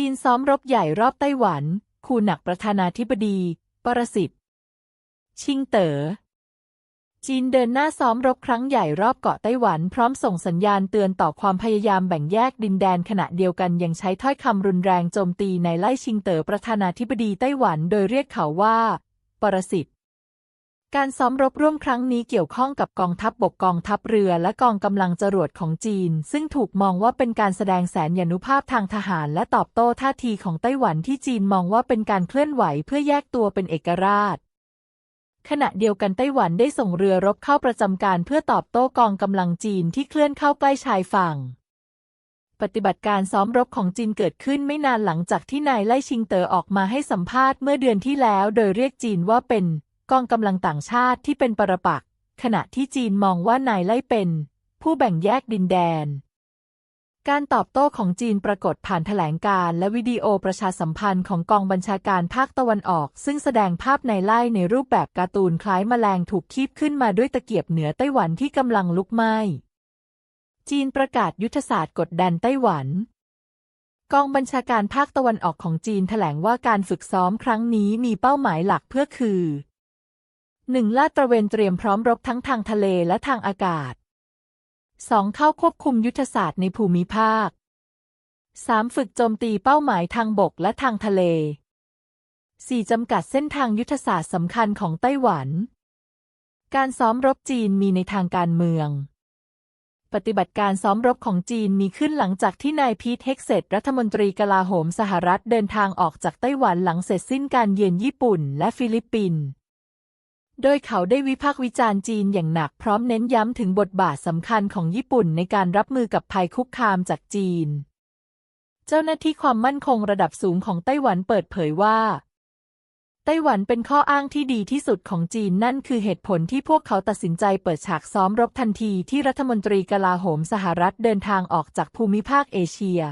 จีนซ้อมรบใหญ่รอบไต้หวัน คู่หนักประธานาธิบดี ปรสิทธิ์ชิงเต๋อจีนเดินหน้าซ้อมรบครั้งใหญ่รอบเกาะไต้หวันพร้อมส่งสัญญาณเตือนต่อความพยายามแบ่งแยกดินแดนขณะเดียวกันยังใช้ถ้อยคำรุนแรงโจมตีในไล่ชิงเต๋อประธานาธิบดีไต้หวัน โดยเรียกเขาว่า ปรสิทธิ์ การซ้อมรบร่วมครั้งนี้เกี่ยวข้องกับกองทัพบบกกองทัพเรือและกองกำลังจรวดของจีน ซึ่งถูกมองว่าเป็นการแสดงแสนยานุภาพทางทหารและตอบโต้ท่าทีของไต้หวันที่จีนมองว่าเป็นการเคลื่อนไหวเพื่อแยกตัวเป็นเอกราช ขณะเดียวกันไต้หวันได้ส่งเรือรบเข้าประจำการเพื่อตอบโต้กองกำลังจีนที่เคลื่อนเข้าใกล้ชายฝั่งปฏิบัติการซ้อมรบของจีนเกิดขึ้นไม่นานหลังจากที่นายไล่ชิงเต๋อออกมาให้สัมภาษณ์เมื่อเดือนที่แล้ว โดยเรียกจีนว่าเป็น กองกำลังต่างชาติที่เป็นปรปักษ์ขณะที่จีนมองว่านายไล่เป็น ผู้แบ่งแยกดินแดน การตอบโต้ของจีนปรากฏผ่านแถลงการและวิดีโอประชาสัมพันธ์ของกองบัญชาการภาคตะวันออก ซึ่งแสดงภาพนายไล่ในรูปแบบการ์ตูนคล้ายแมลงถูกคีบขึ้นมาด้วยตะเกียบเหนือไต้หวันที่กำลังลุกไหม้จีนประกาศยุทธศาสตร์กดดันไต้หวัน กองบัญชาการภาคตะวันออกของจีนแถลงว่าการฝึกซ้อมครั้งนี้มีเป้าหมายหลักเพื่อคือ 1. ลาดตระเวนเตรียมพร้อมรบทั้งทางทะเลและทางอากาศ 2. เข้าควบคุมยุทธศาสตร์ในภูมิภาค 3. ฝึกโจมตีเป้าหมายทางบกและทางทะเล 4. จำกัดเส้นทางยุทธศาสตร์สำคัญของไต้หวัน การซ้อมรบจีนมีในทางการเมือง ปฏิบัติการซ้อมรบของจีนมีขึ้นหลังจากที่นายพีทเฮกเซตรัฐมนตรีกลาโหมสหรัฐเดินทางออกจากไต้หวันหลังเสร็จสิ้นการเยือนญี่ปุ่นและฟิลิปปินส์ โดยเขาได้วิพากษ์วิจารณ์จีนอย่างหนักพร้อมเน้นย้ำถึงบทบาทสำคัญของญี่ปุ่นในการรับมือกับภัยคุกคามจากจีน เจ้าหน้าที่ความมั่นคงระดับสูงของไต้หวันเปิดเผยว่า ไต้หวันเป็นข้ออ้างที่ดีที่สุดของจีนนั่นคือเหตุผลที่พวกเขาตัดสินใจเปิดฉากซ้อมรบทันทีที่รัฐมนตรีกลาโหมสหรัฐเดินทางออกจากภูมิภาคเอเชีย